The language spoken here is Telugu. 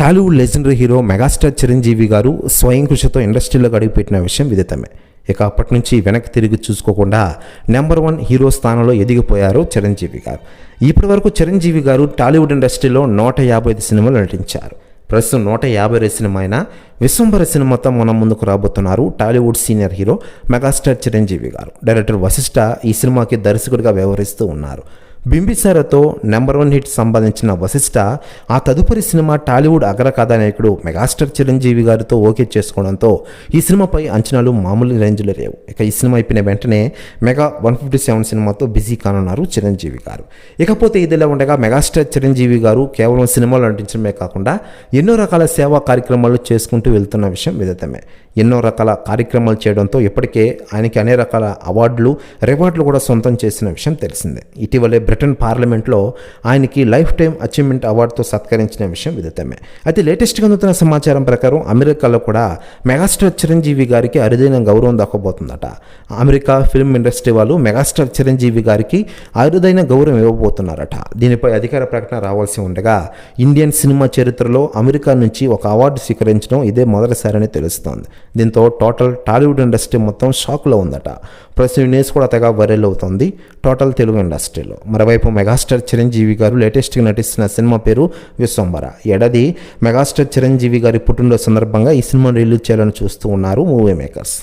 Tollywood legendary hero megastar Chiranjeevi garu స్వయం కృషితో ఇండస్ట్రీలో అడుగుపెట్టిన విషయం విదితమే. ఇక అప్పటి నుంచి వెనక్కి తిరిగి చూసుకోకుండా నెంబర్ వన్ హీరో స్థానంలో ఎదిగిపోయారు చిరంజీవి గారు. ఇప్పటి వరకు చిరంజీవి గారు టాలీవుడ్ ఇండస్ట్రీలో నూట యాభై ఐదు సినిమాలు నటించారు. ప్రస్తుతం నూట యాభై రెండు సినిమా అయిన విశ్వంబర సినిమాతో మనం ముందుకు రాబోతున్నారు Tollywood senior hero megastar Chiranjeevi garu. Director Vassishta ఈ సినిమాకి దర్శకుడిగా వ్యవహరిస్తూ ఉన్నారు. బింబిసారతో నెంబర్ వన్ హిట్ సంపాదించిన వశిష్ట ఆ తదుపరి సినిమా టాలీవుడ్ అగ్రకథానాయకుడు మెగాస్టార్ చిరంజీవి గారితో ఓకే చేసుకోవడంతో ఈ సినిమాపై అంచనాలు మామూలు రేంజ్లో లేవు. ఇక ఈ సినిమా అయిపోయిన వెంటనే మెగా వన్ ఫిఫ్టీ సెవెన్ సినిమాతో బిజీ కానున్నారు చిరంజీవి గారు. ఇకపోతే ఇదిలా ఉండగా మెగాస్టార్ చిరంజీవి గారు కేవలం సినిమాలు నటించడమే కాకుండా ఎన్నో రకాల సేవా కార్యక్రమాలు చేసుకుంటూ వెళ్తున్న విషయం విదితమే. ఎన్నో రకాల కార్యక్రమాలు చేయడంతో ఇప్పటికే ఆయనకి అనేక రకాల అవార్డులు రివార్డులు కూడా సొంతం చేసిన విషయం తెలిసిందే. ఇటీవలే బ్రిటన్ పార్లమెంట్లో ఆయనకి లైఫ్ టైం అచీవ్మెంట్ అవార్డుతో సత్కరించిన విషయం విదితమే అయితే లేటెస్ట్గా అందుతున్న సమాచారం ప్రకారం అమెరికాలో కూడా మెగాస్టార్ చిరంజీవి గారికి అరుదైన గౌరవం దక్కబోతుందట. అమెరికా ఫిల్మ్ ఇండస్ట్రీ వాళ్ళు మెగాస్టార్ చిరంజీవి గారికి అరుదైన గౌరవం ఇవ్వబోతున్నారట. దీనిపై అధికార ప్రకటన రావాల్సి ఉండగా ఇండియన్ సినిమా చరిత్రలో అమెరికా నుంచి ఒక అవార్డు స్వీకరించడం ఇదే మొదటిసారని తెలుస్తోంది. దీంతో టోటల్ టాలీవుడ్ ఇండస్ట్రీ మొత్తం షాక్లో ఉందట. ప్రస్తుతం న్యూస్ కూడా తెగ వైరల్ అవుతోంది. టోటల్ తెలుగు ఇండస్ట్రీలో మరోవైపు మెగాస్టార్ చిరంజీవి గారు లేటెస్ట్గా నటిస్తున్న సినిమా పేరు విశ్వంబర ఏడాది మెగాస్టార్ చిరంజీవి గారి పుట్టినరోజు సందర్భంగా ఈ సినిమాను రిలీజ్ చేయాలని చూస్తూ ఉన్నారు మూవీ మేకర్స్.